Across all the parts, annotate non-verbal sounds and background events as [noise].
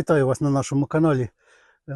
Вітаю вас на нашому каналі.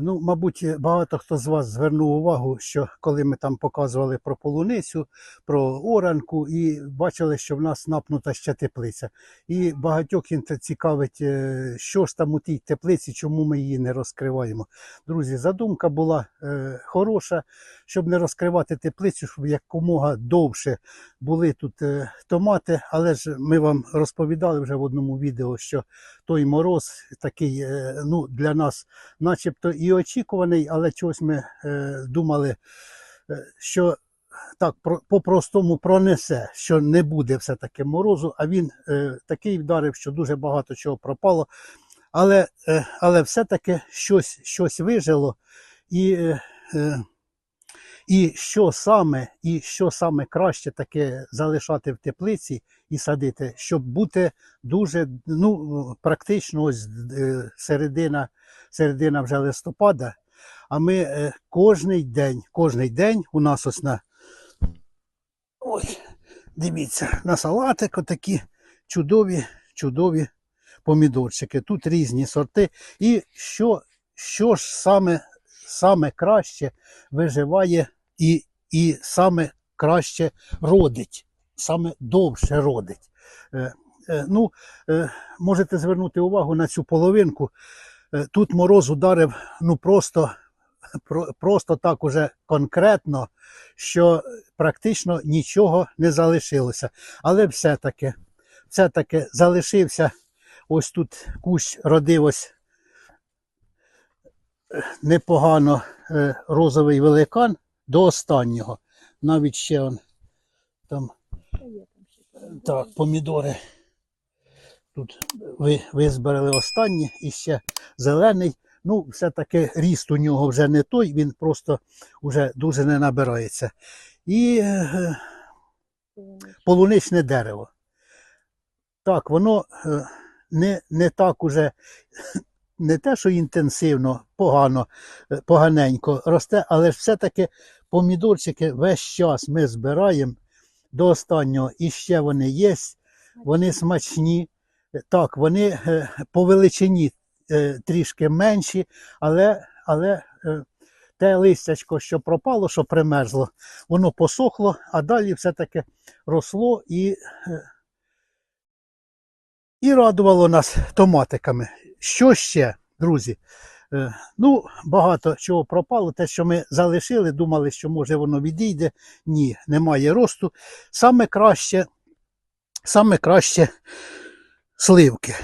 Ну, мабуть, багато хто з вас звернув увагу, що коли ми там показували про полуницю, про оранку, і бачили, що в нас напнута ще теплиця. І багатьох цікавить, е, що ж там у тій теплиці, чому ми її не розкриваємо. Друзі, задумка була е, хороша, щоб не розкривати теплицю, щоб якомога довше були тут е, томати. Але ж ми вам розповідали вже в одному відео, що той мороз такий е, ну, для нас начебто і очікуваний, але чогось ми е, думали, е, що так по-простому пронесе, що не буде все-таки морозу, а він такий вдарив, що дуже багато чого пропало. Але, але все-таки щось, щось вижило. І, і що саме, і що саме краще таке залишати в теплиці і садити, щоб бути дуже ну, практично ось е, середина, середина вже листопада. А ми е, кожний день, кожний день у нас ось на ой, дивіться, на салатик отакі чудові, чудові помідорчики. Тут різні сорти. І що, що ж саме, саме краще виживає і, і саме краще родить, саме довше родить. Е, е, ну, е, можете звернути увагу на цю половинку. Тут мороз ударив ну просто, про- просто так уже конкретно, що практично нічого не залишилося. Але все-таки, все-таки залишився ось тут кущ родив ось непогано е, розовий великан до останнього. Навіть ще он, там так, помідори. Тут ви, визбирали останні і ще зелений. Ну, все-таки ріст у нього вже не той, він просто вже дуже не набирається. І е, полуничне дерево. Так, воно е, не, не так уже, не те, що інтенсивно, погано, е, поганенько росте, але ж все-таки помідорчики весь час ми збираємо до останнього, і ще вони є, вони смачні. Е, Так, вони е, по величині трішки менші, але, але те листячко, що пропало, що примерзло, воно посохло, а далі все-таки росло і, і радувало нас томатиками. Що ще, друзі? Е, Ну, багато чого пропало. Те, що ми залишили, думали, що може воно відійде. Ні, немає росту. Саме краще, саме краще сливки.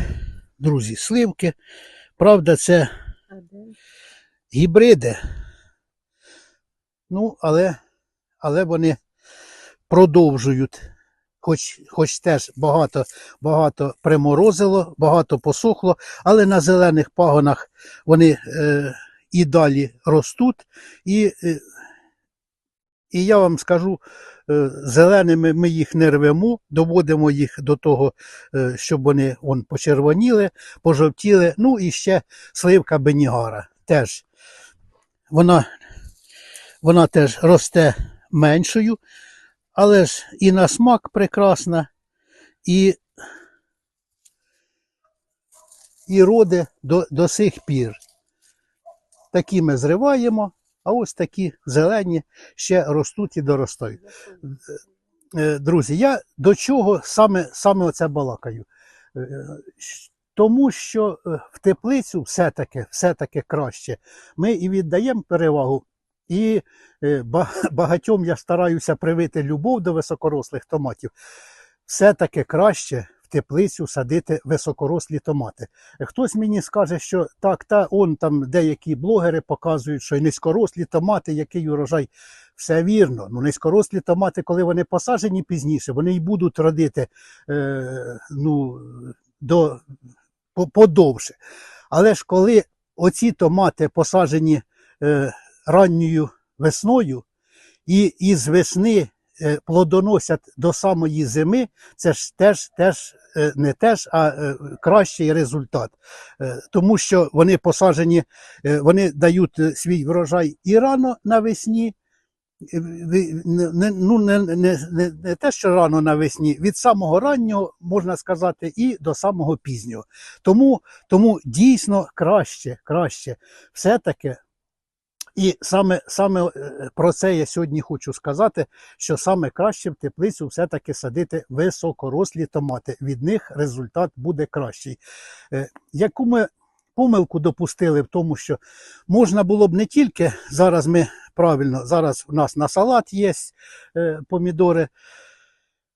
Друзі, сливки. Правда, це гібриди. Ну, але, але вони продовжують. Хоч, хоч теж багато, багато приморозило, багато посохло, але на зелених пагонах вони е, і далі ростуть. І, е, і я вам скажу, е, зеленими ми їх не рвемо, доводимо їх до того, е, щоб вони он, почервоніли, пожовтіли. Ну і ще сливка Бенігара. Теж вона, вона теж росте меншою, але ж і на смак прекрасна, і, і роде до, до сих пір. Такі ми зриваємо, а ось такі зелені ще ростуть і доростають. Е, Друзі, я до чого саме, саме оце балакаю? Е, Тому що е, в теплицю все-таки, все-таки краще. Ми і віддаємо перевагу, і е, [laughs] багатьом я стараюся привити любов до високорослих томатів. Все-таки краще в теплицю садити високорослі томати. Е, Хтось мені скаже, що так, та он там деякі блогери показують, що низькорослі томати, який урожай. Все вірно. Ну, низькорослі томати, коли вони посаджені пізніше, вони й будуть родити е, ну, до, подовше. Але ж коли оці томати посаджені е, ранньою весною, і із весни е, плодоносять до самої зими, це ж теж, теж е, не теж, а е, кращий результат. Тому що вони посаджені, вони дають свій врожай і рано навесні, не- ну, не, не, не, не те, що рано навесні, від самого раннього, можна сказати, і до самого пізнього. Тому, тому дійсно краще, краще все-таки. І саме, саме е, про це я сьогодні хочу сказати, що саме краще в теплицю все-таки садити високорослі томати. Від них результат буде кращий. Е, Яку ми помилку допустили в тому, що можна було б не тільки зараз ми правильно, зараз у нас на салат є е, помідори.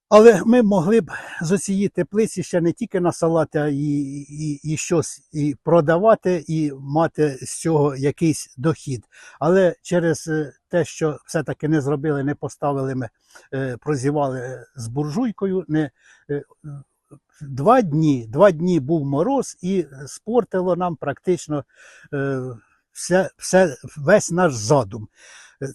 Але ми могли б з цієї теплиці ще не тільки на салат, а і, і, і щось і продавати, і мати з цього якийсь дохід. Але через е, те, що все-таки не зробили, не поставили ми, е, прозівали з буржуйкою, не, е, два дні, два дні був мороз і спортило нам практично все, все, весь наш задум.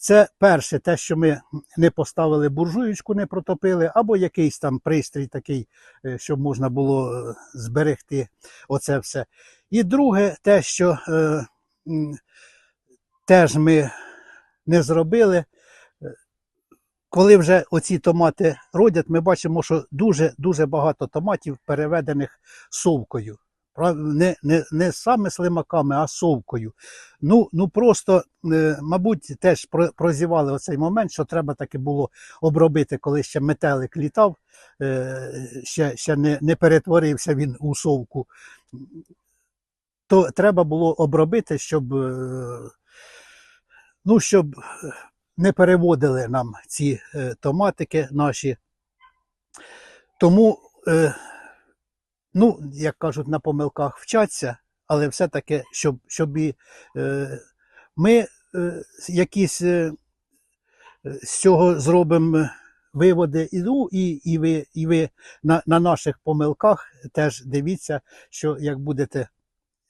Це перше, те, що ми не поставили буржуєчку, не протопили, або якийсь там пристрій такий, е, щоб можна було е, зберегти оце все. І друге, те, що е, теж ми не зробили. е, Коли вже оці томати родять, ми бачимо, що дуже дуже багато томатів переведених совкою. Не, не, не саме слимаками, а совкою. Ну, ну просто, е, мабуть, теж прозівали оцей момент, що треба таки було обробити, коли ще метелик літав, е, ще, ще не, не перетворився він у совку. То треба було обробити, щоб, е, ну, щоб не переводили нам ці томатики наші. Тому, ну, як кажуть, на помилках вчаться, але все-таки, щоб, щоб і е, ми е, якісь е, з цього зробимо виводи, і, ну, і, і ви, і ви на, на наших помилках теж дивіться, що як будете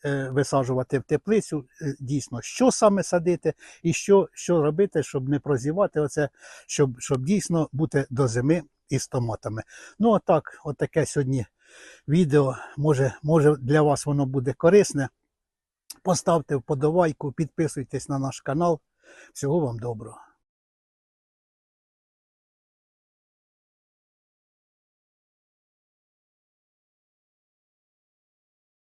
е, висаджувати в теплицю, е, дійсно, що саме садити і що, що робити, щоб не прозівати оце, щоб, щоб дійсно бути до зими із томатами. Ну, отак, отаке сьогодні відео. Може, може для вас воно буде корисне. Поставте вподобайку, підписуйтесь на наш канал. Всього вам доброго.